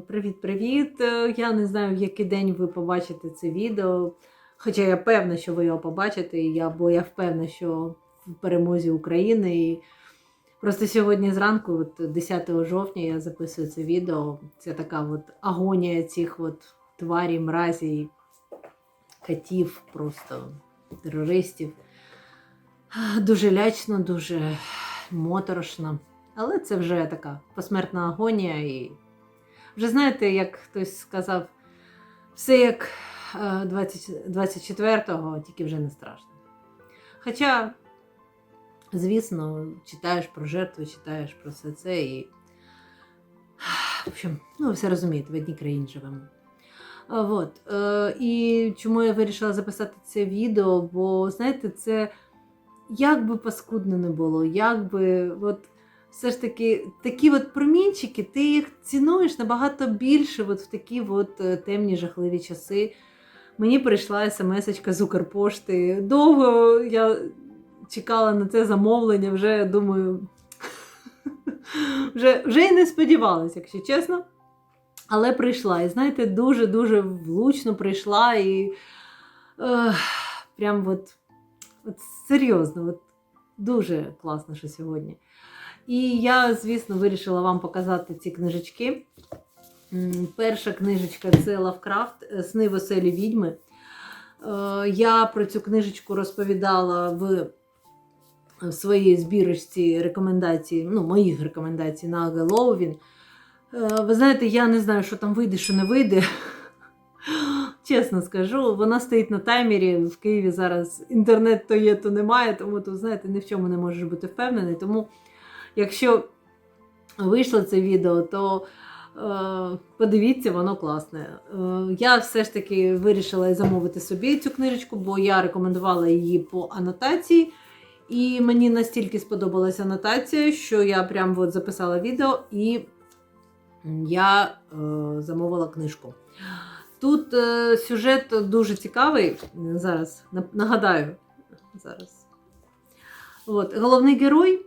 Привіт-привіт! Я не знаю, в який день ви побачите це відео. Хоча я певна, що ви його побачите, бо я впевнена, що в перемозі України. І просто сьогодні зранку, от 10 жовтня, я записую це відео. Це така от агонія цих от тварів, мразій, котів, просто терористів. Дуже лячно, дуже моторошно. Але це вже така посмертна агонія. І вже знаєте, як хтось сказав, все як е, 20 24-го, тільки вже не страшно. Хоча, звісно, читаєш про жертви, читаєш про все це і. В общем, ну, все розумієте, в одній країні живемо. Вот. Е, і чому я вирішила записати це відео? Бо, знаєте, це як би паскудно не було, як би. От, все ж таки, такі от промінчики, ти їх цінуєш набагато більше от в такі от е, темні жахливі часи. Мені прийшла смс-очка з Укрпошти. Довго я чекала на це замовлення, вже думаю, вже, вже і не сподівалася, якщо чесно. Але прийшла. І знаєте, дуже-дуже влучно прийшла і е, прям от, от серйозно, от дуже класно, що сьогодні. І я, звісно, вирішила вам показати ці книжечки. Перша книжечка це Лавкрафт Сни веселі відьми. Е, Я про цю книжечку розповідала в своїй збірочці рекомендацій, ну, моїх рекомендацій на Геловін. Ви знаєте, я не знаю, що там вийде, що не вийде. Чесно скажу, вона стоїть на таймері. В Києві зараз інтернет то є, то немає, тому тут, знаєте, ні в чому не можеш бути впевнений. Тому, якщо вийшло це відео, то е, подивіться, воно класне. Е, я все ж таки вирішила замовити собі цю книжечку, бо я рекомендувала її по анотації. І мені настільки сподобалася анотація, що я прям от записала відео і я е, замовила книжку. Тут е, сюжет дуже цікавий. Зараз нагадаю. Зараз. От, головний герой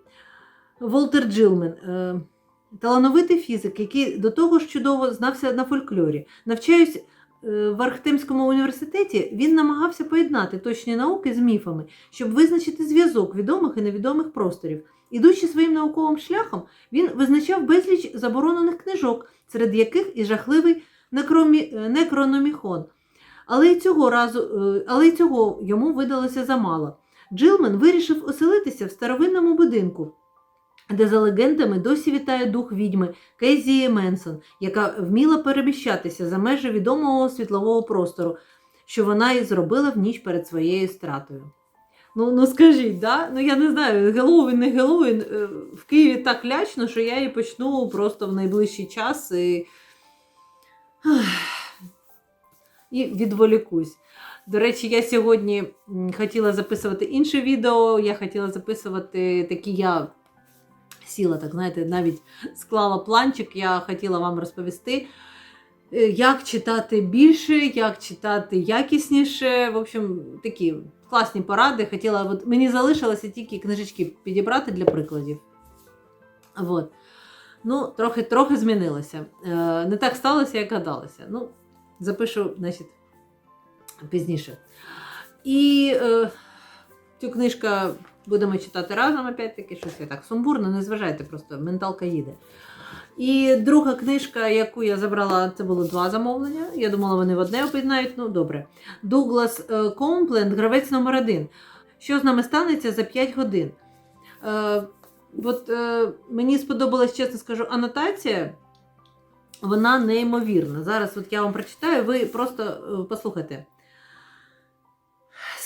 Волтер Джилмен. Е, талановитий фізик, який до того ж чудово знався на фольклорі. Навчаюсь е, в Архтемському університеті, він намагався поєднати точні науки з міфами, щоб визначити зв'язок відомих і невідомих просторів. Ідучи своїм науковим шляхом, він визначав безліч заборонених книжок, серед яких і жахливий некромі... е, некрономіхон. Але й цього разу, але й цього йому видалося замало. Джилмен вирішив оселитися в старовинному будинку, де за легендами досі вітає дух відьми Кейзії Менсон, яка вміла переміщатися за межі відомого світлового простору, що вона і зробила в ніч перед своєю стратою. Ну, ну скажіть, да? ну я не знаю, Геловін, не Геловін. е, В Києві так лячно, що я її почну просто в найближчий час і, і відволікусь. До речі, я сьогодні хотіла записувати інше відео. Я хотіла записувати такі я сіла, так знаєте, навіть склала планчик, я хотіла вам розповісти. е, Як читати більше, як читати якісніше. В общем, такі класні поради. Хотіла, от, мені залишилося тільки книжечки підібрати для прикладів. От. Ну, трохи, трохи змінилося. Е, не так сталося, як гадалося. Ну, запишу, значить, пізніше. І е, цю книжку будемо читати разом, опять-таки, щось я так сумбурно, не зважайте, просто менталка їде. І друга книжка, яку я забрала, це було два замовлення. Я думала, вони в одне об'єднають. Ну, добре. Дуглас Компленд, гравець номер один. Що з нами станеться за 5 годин? Е, от е, мені сподобалась, чесно скажу, анотація. Вона неймовірна. Зараз от я вам прочитаю, ви просто е, послухайте.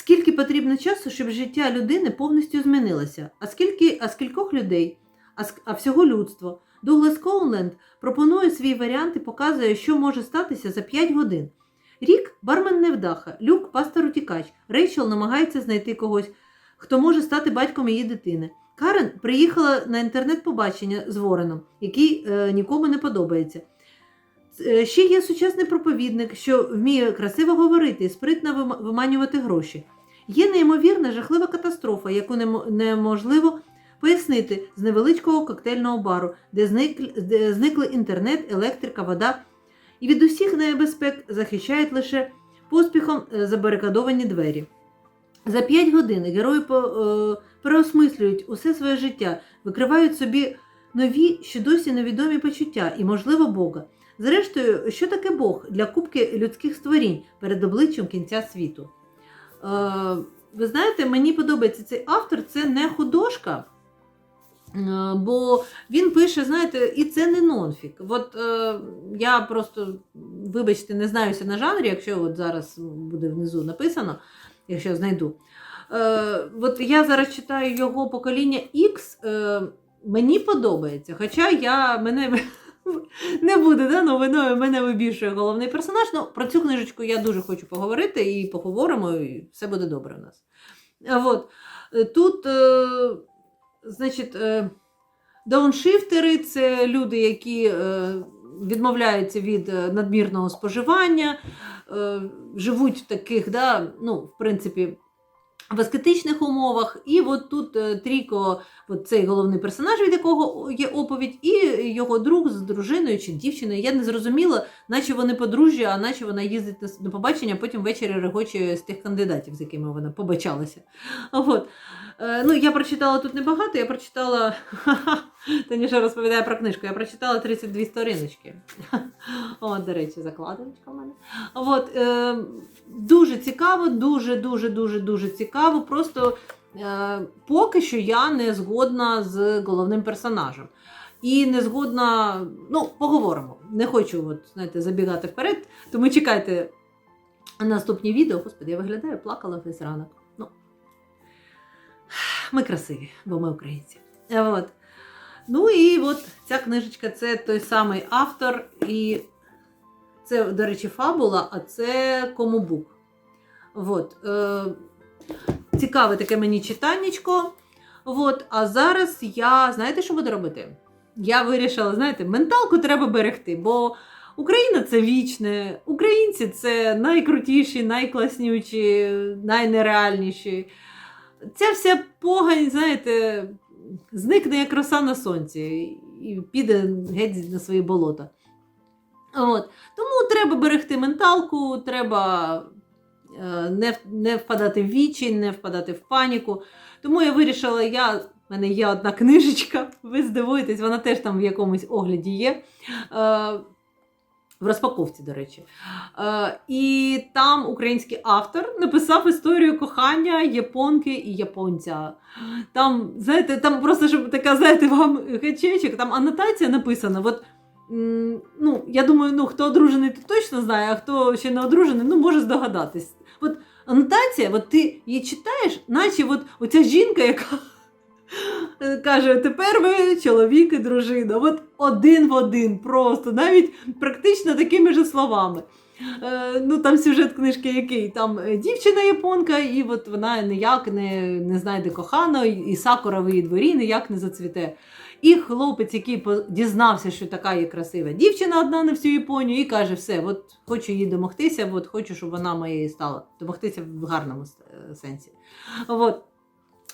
Скільки потрібно часу, щоб життя людини повністю змінилося? А скільки, а скількох людей, а, а всього людство? Дуглас Коунленд пропонує свій варіант і показує, що може статися за 5 годин. Рік бармен невдаха, Люк пастор утікач, Рейчел намагається знайти когось, хто може стати батьком її дитини. Карен приїхала на інтернет-побачення з Вореном, який е, нікому не подобається. Е, Ще є сучасний проповідник, що вміє красиво говорити і спритно виманювати гроші. Є неймовірна жахлива катастрофа, яку неможливо пояснити з невеличкого коктейльного бару, де, зник, де зникли інтернет, електрика, вода і від усіх небезпек захищають лише поспіхом е, забарикадовані двері. За п'ять годин герої е, переосмислюють усе своє життя, викривають собі нові, ще досі невідомі почуття і, можливо, Бога. Зрештою, що таке Бог для кубки людських створінь перед обличчям кінця світу? Е, ви знаєте, мені подобається цей автор, це не художка, е, бо він пише, знаєте, і це не нонфік. От е, я просто, вибачте, не знаюся на жанрі, якщо от зараз буде внизу написано, якщо знайду. Е, от я зараз читаю його покоління X. Е, мені подобається, хоча я мене не буде да, новиною, мене вибільшує головний персонаж. Ну, про цю книжечку я дуже хочу поговорити і поговоримо, і все буде добре у нас. От. Е, Тут, е, значить, е, дауншифтери це люди, які е, відмовляються від е, надмірного споживання, е, живуть в таких, да, ну, в принципі, в аскетичних умовах. І от тут е, Тріко, от цей головний персонаж, від якого є оповідь, і його друг з дружиною чи дівчиною. Я не зрозуміла, наче вони подружжя, а наче вона їздить на побачення, потім ввечері регоче з тих кандидатів, з якими вона побачалася. От. Е, Ну, я прочитала тут небагато, я прочитала. Таніша розповідає про книжку. Я прочитала 32 сторіночки. О, до речі, закладочка в мене. От, е, дуже цікаво, дуже, дуже, дуже, цікаво. Просто поки що я не згодна з головним персонажем. І не згодна, ну, поговоримо. Не хочу, от, знаєте, забігати вперед, тому чекайте наступні відео. Господи, я виглядаю, плакала весь ранок. Ну, ми красиві, бо ми українці. Е, От. Ну і от ця книжечка це той самий автор, і це, до речі, фабула, а це комубук. От. Е, цікаве таке мені читаннячко. От. А зараз я, знаєте, що буду робити? Я вирішила, знаєте, менталку треба берегти, бо Україна це вічне, українці це найкрутіші, найкласніші, найнереальніші. Ця вся погань, знаєте, зникне як роса на сонці і піде геть на свої болота. От. Тому треба берегти менталку, треба не, не впадати в вічі, не впадати в паніку. Тому я вирішила, я, в мене є одна книжечка, ви здивуєтесь, вона теж там в якомусь огляді є. Е, в розпаковці, до речі. Е, і там український автор написав історію кохання японки і японця. Там, знаєте, там просто щоб така, знаєте, вам гачечок, там анотація написана. От, ну, я думаю, ну, хто одружений, то точно знає, а хто ще не одружений, ну, може здогадатись. От анотація, от ти її читаєш, наче от оця жінка, яка каже: тепер ви чоловік і дружина. От один в один, просто, навіть практично такими ж словами. Е, ну, там сюжет книжки який? Там е, дівчина японка, і от вона ніяк не, не знайде коханого, і сакура дворі ніяк не зацвіте. І хлопець, який дізнався, що така є красива дівчина одна на всю Японію, і каже: все, от хочу їй домогтися, от хочу, щоб вона моєю стала. Домогтися в гарному е, сенсі. От.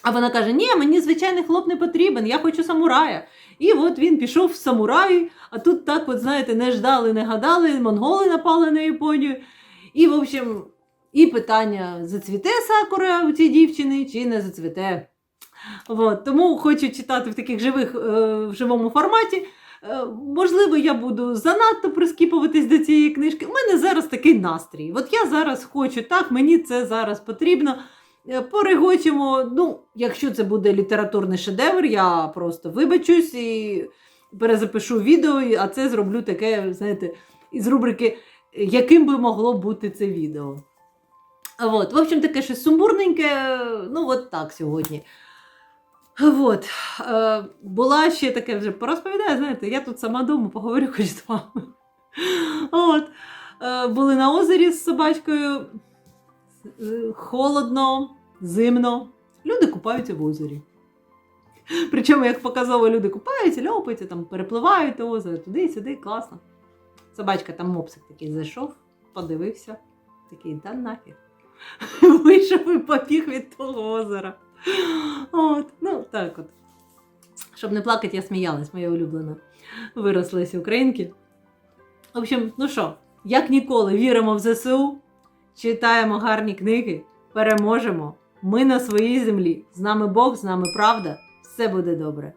А вона каже: Ні, мені звичайний хлоп не потрібен, я хочу самурая. І от він пішов в самурай, а тут так, от, знаєте, не ждали, не гадали, монголи напали на Японію. І, в общем, і питання: зацвіте сакура у цій дівчини чи не зацвіте. От, тому хочу читати в таких живих, е, в живому форматі. Е, можливо, я буду занадто прискіпуватись до цієї книжки. У мене зараз такий настрій. От я зараз хочу так, мені це зараз потрібно. Е, Порегочемо. Ну, якщо це буде літературний шедевр, я просто вибачусь і перезапишу відео, а це зроблю таке, знаєте, із рубрики Яким би могло бути це відео. От, в общем, таке щось сумбурненьке, ну от так сьогодні. От. Е, була ще таке вже порозповідаю, знаєте, я тут сама вдома поговорю хоч з вами. От. Е, були на озері з собачкою. Е, Холодно, зимно. Люди купаються в озері. Причому, як показово, люди купаються, ляпаються, там перепливають озеро, туди, сюди, класно. Собачка там мопсик такий зайшов, подивився, такий, да нафіг. Вийшов і побіг від того озера. От, ну, так от. Щоб не плакати, я сміялась, моя улюблена. Вирослась українки. В общем, ну що, як ніколи, віримо в ЗСУ, читаємо гарні книги, переможемо. Ми на своїй землі. З нами Бог, з нами правда. Все буде добре.